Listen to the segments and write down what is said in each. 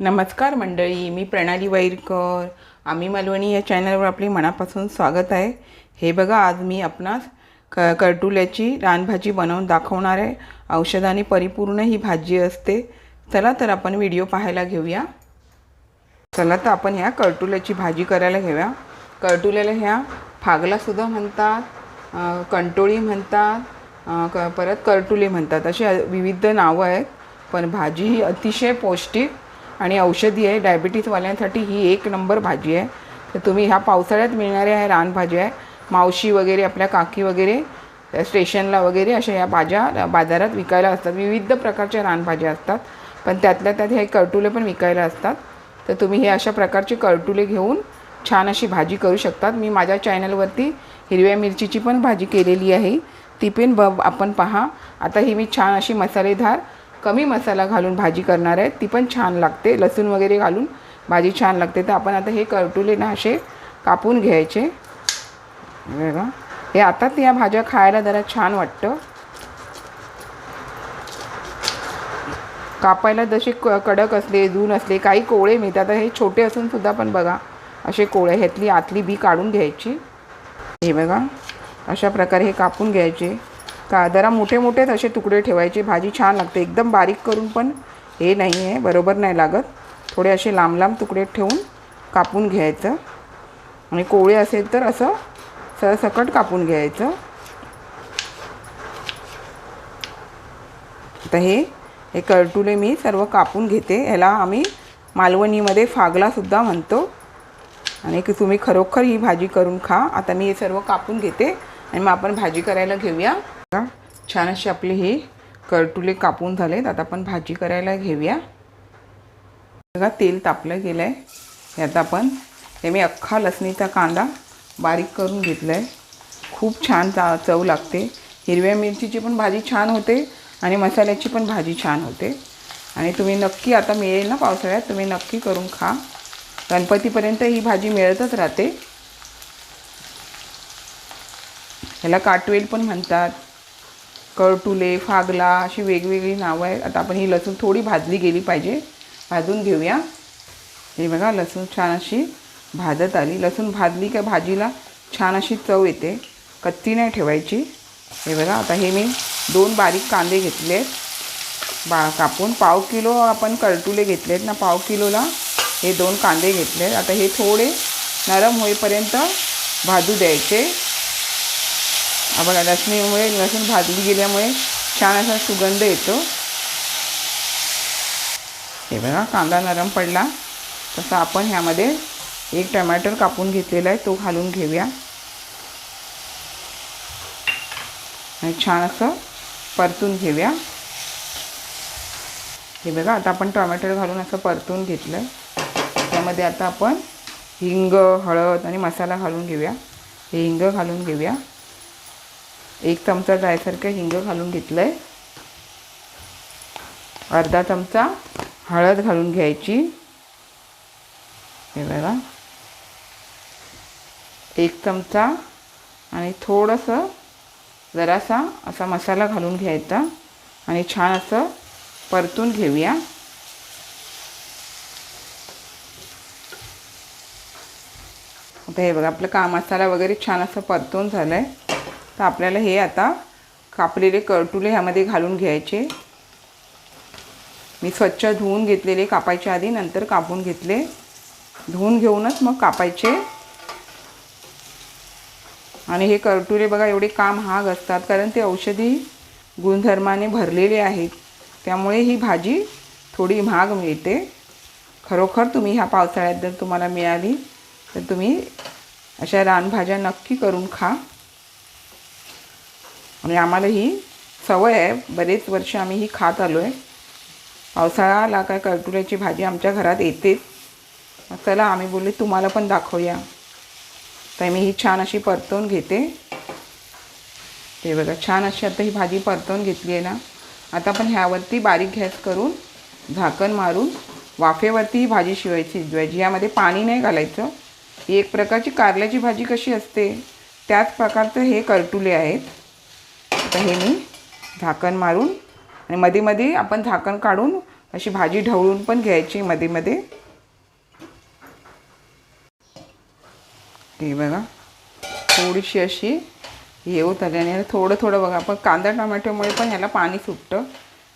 नमस्कार मंडळी मी प्रणाली वैरकर आम्ही मालवणी या चॅनलवर आपले मनापासून स्वागत आहे. हे बघा आज मी आपणास क करटुल्याची रानभाजी बनवून दाखवणार आहे. औषधाने परिपूर्ण ही भाजी असते. चला तर आपण व्हिडिओ पाहायला घेऊया. चला तर आपण ह्या कर्टुल्याची भाजी करायला घेऊया. करटुल्याला ह्या फागलासुद्धा म्हणतात कंटोळी म्हणतात क परत कर्टुले म्हणतात. अशी विविध नावं आहेत. पण भाजी ही अतिशय पौष्टिक आणि औषधी आहे डायबिटीजवाल्यांसाठी ही एक नंबर भाजी आहे. तर तुम्ही ह्या पावसाळ्यात मिळणाऱ्या ह्या रानभाजी आहे मावशी वगैरे आपल्या काकी वगैरे स्टेशनला वगैरे अशा ह्या भाज्या बाजारात विकायला असतात. विविध प्रकारच्या रानभाज्या असतात पण त्यातल्या त्यात हे करटुले पण विकायला असतात. तर तुम्ही हे अशा प्रकारचे करटुले घेऊन छान अशी भाजी करू शकतात. मी माझ्या चॅनलवरती हिरव्या मिरचीची पण भाजी केलेली आहे. ती पण ब आपण पहा. आता ही मी छान अशी मसालेदार कमी मसाला घालून भाजी करणार आहे. ती पण छान लागते. लसूण वगैरे घालून भाजी छान लागते. तर आपण आता हे करटुले ना असे कापून घ्यायचे. हे बघा. हे आता या भाज्या खायला जरा छान वाटतं. कापायला जसे क कडक असले जून असले काही कोळे मिळतात. आता हे छोटे असून सुद्धा पण बघा असे कोळे ह्यातली आतली बी काढून घ्यायची. हे बघा. अशा प्रकारे हे कापून घ्यायचे. का? जरा मोठे मोठेच असे तुकडे ठेवायचे. भाजी छान लागते. एकदम बारीक करून पण हे नाही आहे बरोबर नाही लागत. थोडे असे लांब लांब तुकडे ठेवून कापून घ्यायचं. आणि कोवळे असेल तर असं सरसकट कापून घ्यायचं. आता हे हे करटुले मी सर्व कापून घेते. ह्याला आम्ही मालवणीमध्ये फागलासुद्धा म्हणतो. आणि की तुम्ही खरोखर ही भाजी करून खा. आता मी हे सर्व कापून घेते. आणि मग आपण भाजी करायला घेऊया. बघा, छान अशी आपली हे करटुले कापून झालेत. आता आपण भाजी करायला घेऊया. बघा तेल तापलं गेलं आहे यात आपण हे मी अख्खा लसणीचा कांदा बारीक करून घेतला आहे खूप छान चा चव लागते. हिरव्या मिरचीची पण भाजी छान होते आणि मसाल्याची पण भाजी छान होते. आणि तुम्ही नक्की आता मिळेल ना पावसाळ्यात तुम्ही नक्की करून खा. गणपतीपर्यंत ही भाजी मिळतच राहते. ह्याला काटवेल पण म्हणतात. कळटुले फागला अशी वेगवेगळी नावं आहेत. आता आपण ही लसूण थोडी भाजली गेली पाहिजे. भाजून घेऊया. हे बघा लसूण छान अशी भाजत आली. लसूण भाजली का भाजीला छान अशी चव येते. कच्ची नाही ठेवायची. हे बघा आता हे मी दोन बारीक कांदे घेतले आहेत. बा कापून पाव किलो आपण कळटुले घेतले आहेत ना पाव किलोला हे दोन कांदे घेतले आहेत. आता हे थोडे नरम होईपर्यंत भाजू द्यायचे. बघा लसणीमुळे लसूण भाजली गेल्यामुळे छान असा सुगंध येतो. हे बघा कांदा नरम पडला. तसं आपण ह्यामध्ये एक टमॅटर कापून घेतलेला आहे तो घालून घेऊया. आणि छान असं परतून घेऊया. हे बघा आता आपण टोमॅटो घालून असं परतून घेतलं आहे त्यामध्ये आता आपण हिंग हळद आणि मसाला घालून घेऊया. हे हिंग घालून घेऊया. एक चमचा जायसारखं हिंग घालून घेतलं आहे अर्धा चमचा हळद घालून घ्यायची. हे बघा. एक चमचा आणि थोडंसं जरासा असा मसाला घालून घ्यायचा आणि छान असं परतून घेऊया. आता हे बघा आपलं का मसाला वगैरे छान असं परतून झालं आहे तर आपल्याला हे आता कापलेले करटुले ह्यामध्ये घालून घ्यायचे. मी स्वच्छ धुवून घेतलेले कापायच्या आधी नंतर कापून घेतले. धुवून घेऊनच मग कापायचे. आणि हे करटुले बघा एवढे का महाग असतात कारण ते औषधी गुणधर्माने भरलेले आहेत. त्यामुळे ही भाजी थोडी महाग मिळते. खरोखर तुम्ही ह्या पावसाळ्यात जर तुम्हाला मिळाली तर तुम्ही अशा रानभाज्या नक्की करून खा. आणि आम्हाला ही सवय आहे. बरेच वर्ष आम्ही ही खात आलो आहे पावसाळ्याला काय करटुल्याची भाजी आमच्या घरात येतेच चला आम्ही बोलले तुम्हाला पण दाखवूया. तर मी ही छान अशी परतवून घेते. ते बघा छान अशी आता ही भाजी परतवून घेतली आहे ना. आता आपण ह्यावरती बारीक गॅस करून झाकण मारून वाफेवरती ही भाजी शिवायची. शिजवायची यामध्ये पाणी नाही घालायचं. ही एक प्रकारची कारल्याची भाजी कशी असते त्याच प्रकारचं हे करटुले आहेत. आता हे मी झाकण मारून आणि मध्ये मध्ये आपण झाकण काढून अशी भाजी ढवळून पण घ्यायची मध्ये मध्ये हे बघा थोडीशी अशी येऊत आली आणि थोडं थोडं बघा आपण कांदा टोमॅटोमुळे पण ह्याला पाणी सुटतं.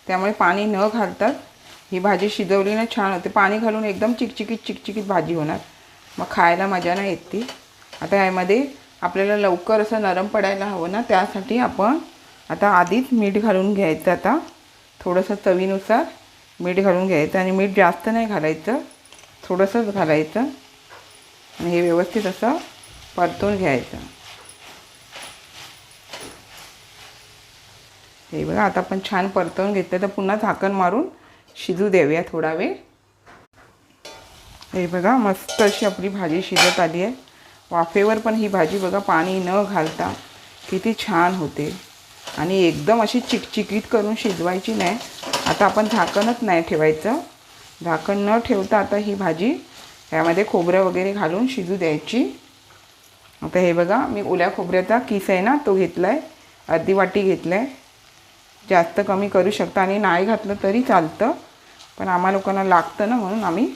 त्यामुळे पाणी न घालतात. ही भाजी शिजवली ना छान होते. पाणी घालून एकदम चिकचिकीत चिकचिकीत भाजी होणार. मग खायला मजा नाही येत ती. आता यामध्ये आपल्याला लवकर असं नरम पडायला हवं ना त्यासाठी आपण आता आधीच मीठ घालून घ्यायचं आता. थोडंसं चवीनुसार मीठ घालून घ्यायचं आणि मीठ जास्त नाही घालायचं. थोडंसंच घालायचं. आणि हे व्यवस्थित असं परतून घ्यायचं. हे बघा आता आपण छान परतवून घेतलं तर पुन्हा झाकण मारून शिजू देऊया थोडा वेळ. हे बघा मस्त अशी आपली भाजी शिजत आली आहे. वाफेवर पण ही भाजी बघा पाणी न घालता किती छान होते. आणि एकदम अशी चिकचिकीत करून शिजवायची नाही. आता आपण झाकणच नाही ठेवायचं. झाकण न ठेवता आता ही भाजी यामध्ये खोबरं वगैरे घालून शिजू द्यायची. आता हे बघा मी ओल्या खोबऱ्याचा किस आहे ना तो घेतला आहे अर्धी वाटी घेतला आहे जास्त कमी करू शकता आणि नाही घातलं तरी चालतं. पण आम्हा लोकांना लागतं ना म्हणून आम्ही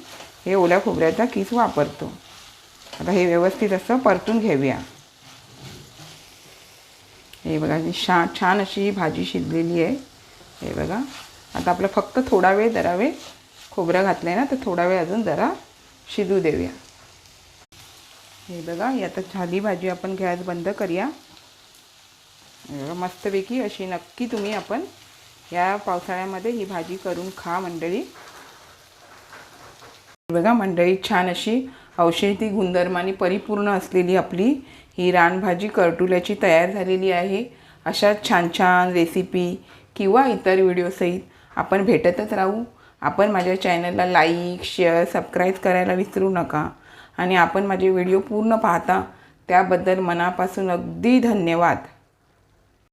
हे ओल्या खोबऱ्याचा किस वापरतो. आता हे व्यवस्थित असं परतून घेऊया. हे बघा ही शा छान अशी ही भाजी शिजलेली आहे. हे बघा आता आपलं फक्त थोडा वेळ जरा वेळ खोबरं घातलं आहे ना तर थोडा वेळ अजून जरा शिजू देऊया. हे बघा ही आता झाली भाजी आपण गॅस बंद करूया. हे बघा मस्तपैकी अशी नक्की तुम्ही आपण या पावसाळ्यामध्ये ही भाजी करून खा मंडळी. बघा मंडळी छान अशी औषधी गुणधर्माने परिपूर्ण असलेली आपली ही रानभाजी करटुल्याची तयार झालेली आहे. अशा छान छान रेसिपी किंवा इतर व्हिडिओसहित आपण भेटतच राहू. आपण माझ्या चॅनलला लाईक शेअर सबस्क्राईब करायला विसरू नका. आणि आपण माझे व्हिडिओ पूर्ण पाहता त्याबद्दल मनापासून अगदी धन्यवाद.